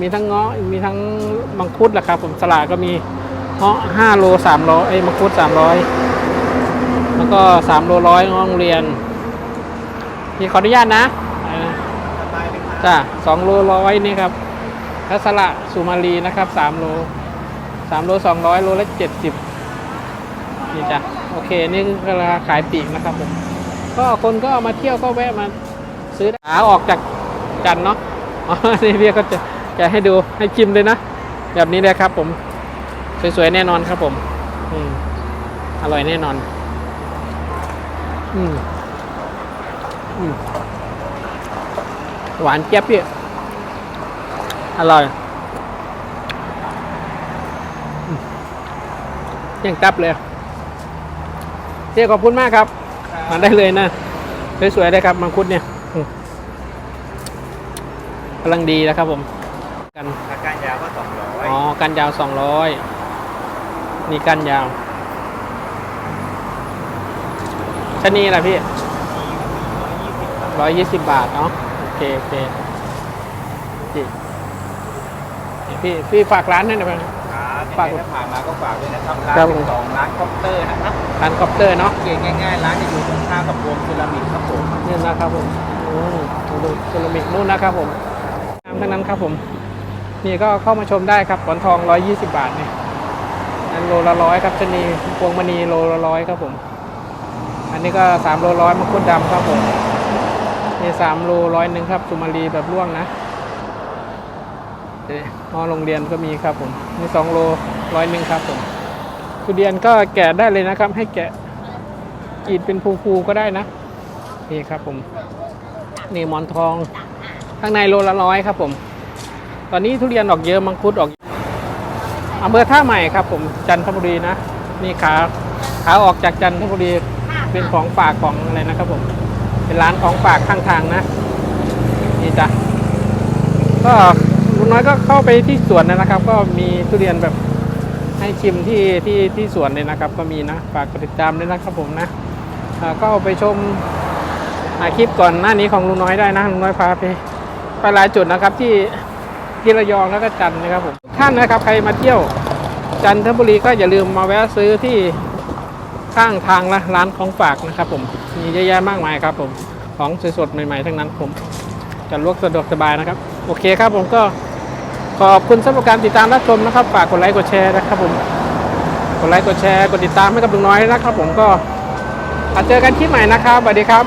มีทั้งเงาะมีทั้งมังคุดแหละครับผมสลาก็มีเงาะห้าโลสามร้อยไอ้ยมังคุดสามร้อยแล้วก็สามโลร้อยเงาะโรงเรียนพี่ขออนุญาตนะอ่าจ้าสองโลร้อยนี่ครับแล้วสละสุมาลีนะครับสามโลสามโลสองร้อยโลละเจ็ดสิบนี่จ้ะโอเค นี่คือราคาขายปลีกนะครับผมก็คนก็มาเที่ยวก็แวะมาซื้อขาออกจากจันทน์เนาะอ๋อนี่พี่ก็จะ จะให้ดูให้ชิมเลยนะ แบบนี้เลยครับผม สวยๆแน่นอนครับผม อืมอร่อยแน่นอน อืมอืมหวานเจี๊ยบพี่อร่อยอยังตับเลยเจ๊ขอบคุณมากครับ มาได้เลยนะ สวยๆเลยครับมังคุดเนี่ยกำลังดีแล้วครับผม กันอาการยาวก็สองร้อยอ๋อกันยาวสองร้อยนี่กันยาวชะนีล่ะพี่ร้อยยี่สิบบาทเนาะโอเคโอเคพี่พี่พี่ฝากร้านให้หน่อยไหมครับฝากยังไงถ้าผ่านมาก็ฝากด้วยนะครับร้านครับผมที่สองร้านคอปเตอร์นะครับร้านคอปเตอร์เนาะเก่งง่ายๆร้านจะอยู่ตรงข้ามกับโรงเซรามิกครับผมนี่นะครับผมอืมดูเซรามิกนู่นนะครับผมงามทั้งนั้นครับผม นี่ก็เข้ามาชมได้ครับขอนทอง 120 บาทเนี่ยอันโลละร้อยครับชะนีพวงมณีโลละร้อยครับผม อันนี้ก็3โลร้อยมังคุดดำครับผมนี่3โลร้อยหนึ่งครับสุมารีแบบร่วงนะเอ๊ะมอโรงเรียนก็มีครับผมนี่2โลร้อยหนึ่งครับผมทุเรียนก็แกะได้เลยนะครับ ให้แกะกรีดเป็นภูๆก็ได้นะนี่ครับผมนี่หมอนทองข้างในโลละร้อยครับผม ตอนนี้ทุเรียนออกเยอะมังคุดออกอำเภอท่าใหม่ครับ ผมจันทบุรีนะนี่ขาขาออกจากจันทบุรีเป็นของฝากของอะไรนะครับผม เป็นร้านของฝากข้างทางนะนี่จ้ะก็ลุงน้อยก็เข้าไปที่สวนนะครับ ก็มีทุเรียนแบบให้ชิมที่ที่ที่สวนเลยนะครับ ก็มีนะฝากกดติดตามด้วยนะครับผมนะก็ไปชมคลิปก่อนหน้านี้ของลุงน้อยได้นะลุงน้อยพาไปไปหลายจุดนะครับที่ ที่ระยองแล้วก็จันนะครับผมท่านนะครับใครมาเที่ยวจันทบุรีก็อย่าลืมมาแวะซื้อที่ข้างทางละร้านของฝากนะครับ ผมมีเยอะแยะมากมายครับ ผมของสดๆใหม่ๆทั้งนั้น ผมจะลวกสะดวกสบายนะครับ โอเคครับผมก็ขอบคุณสำหรับการติดตามรับชมนะครับ ฝากกดไลค์กดแชร์นะครับ ผมกดไลค์กดแชร์กดติดตามให้กับลุงน้อยนะครับ ผมก็อาจเจอกันคลิปใหม่นะครับสวัสดีครับ